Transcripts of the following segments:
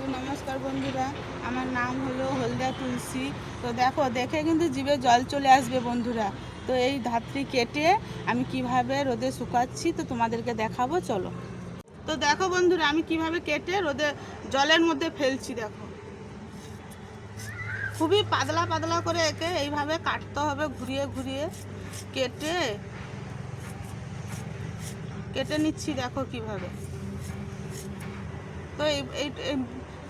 তো নমস্কার বন্ধুরা, আমার নাম হলো হলদিয়া তুলসী। তো দেখো, দেখে কিন্তু জিভে জল চলে আসবে বন্ধুরা। তো এই ধাত্রী কেটে আমি কীভাবে রোদে শুকাচ্ছি তো তোমাদেরকে দেখাবো, চলো। তো দেখো বন্ধুরা, আমি কীভাবে কেটে রোদে জলের মধ্যে ফেলছি, দেখো। খুবই পাতলা পাতলা করে একে এইভাবে কাটতে হবে, ঘুরিয়ে ঘুরিয়ে কেটে। কেটে নিচ্ছি, দেখো কীভাবে। তো এই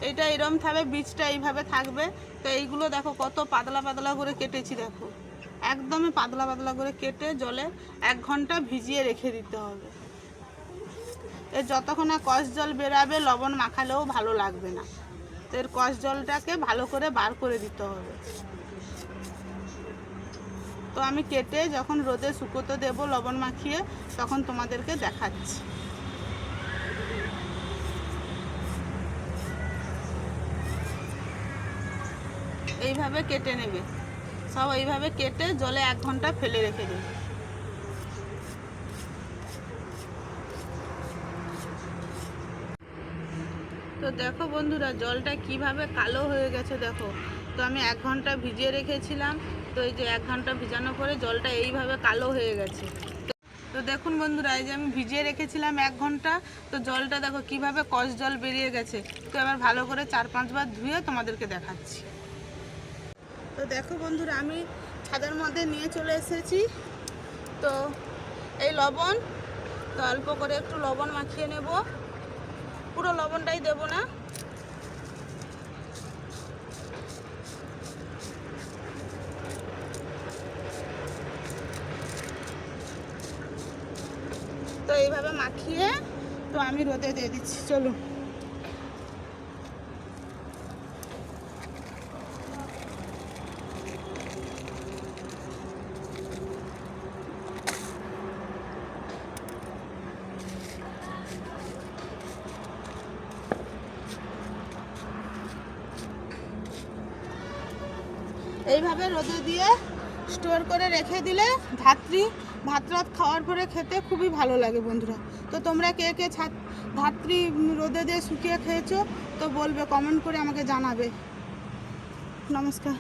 এই- এরম থাকবে বীজটা এইভাবে থাকবে। তো এইগুলো দেখো কত পাতলা পাতলা করে কেটেছি, দেখো। একদমই পাতলা পাতলা করে কেটে জলে এক ঘণ্টা ভিজিয়ে রেখে দিতে হবে। এর যতক্ষণ না কষ জল বেরাবে, লবণ মাখালেও ভালো লাগবে না। তো এর কষ জলটাকে ভালো করে বার করে দিতে হবে। তো আমি কেটে যখন রোদে শুকোতে দেবো লবণ মাখিয়ে, তখন তোমাদেরকে দেখাচ্ছি। এইভাবে কেটে নেবে। সব এইভাবে কেটে জলে এক ঘণ্টা ফেলে রেখে দেবে। তো দেখো বন্ধুরা, জলটা কীভাবে কালো হয়ে গেছে দেখো। তো আমি এক ঘণ্টা ভিজিয়ে রেখেছিলাম। তো এই যে এক ঘণ্টা ভিজানোর পরে জলটা এইভাবে কালো হয়ে গেছে। তো- দেখুন বন্ধুরা, এই যে আমি ভিজিয়ে রেখেছিলাম এক ঘণ্টা। তো জলটা দেখো কীভাবে কষ জল বেরিয়ে গেছে। তো এবার ভালো করে চার পাঁচবার ধুয়ে তোমাদেরকে দেখাচ্ছি। তো দেখো বন্ধুরা, আমি ছাদের মধ্যে নিয়ে চলে এসেছি। তো এই লবণ, তো অল্প করে একটু লবণ মাখিয়ে নেব। পুরো লবণটাই দেব না। তো এইভাবে মাখিয়ে তো আমি রোদে দিয়ে দিচ্ছি, চলুন। এইভাবে রোদে দিয়ে স্টোর করে রেখে দিলে ধাত্রী ভাত রাত খাওয়ার পরে খেতে খুবই ভালো লাগে বন্ধুরা। তো তোমরা কে কে ধাত্রী রোদে দিয়ে শুকিয়ে খেয়েছো তো বলবে কমেন্ট করে আমাকে জানাবে। নমস্কার।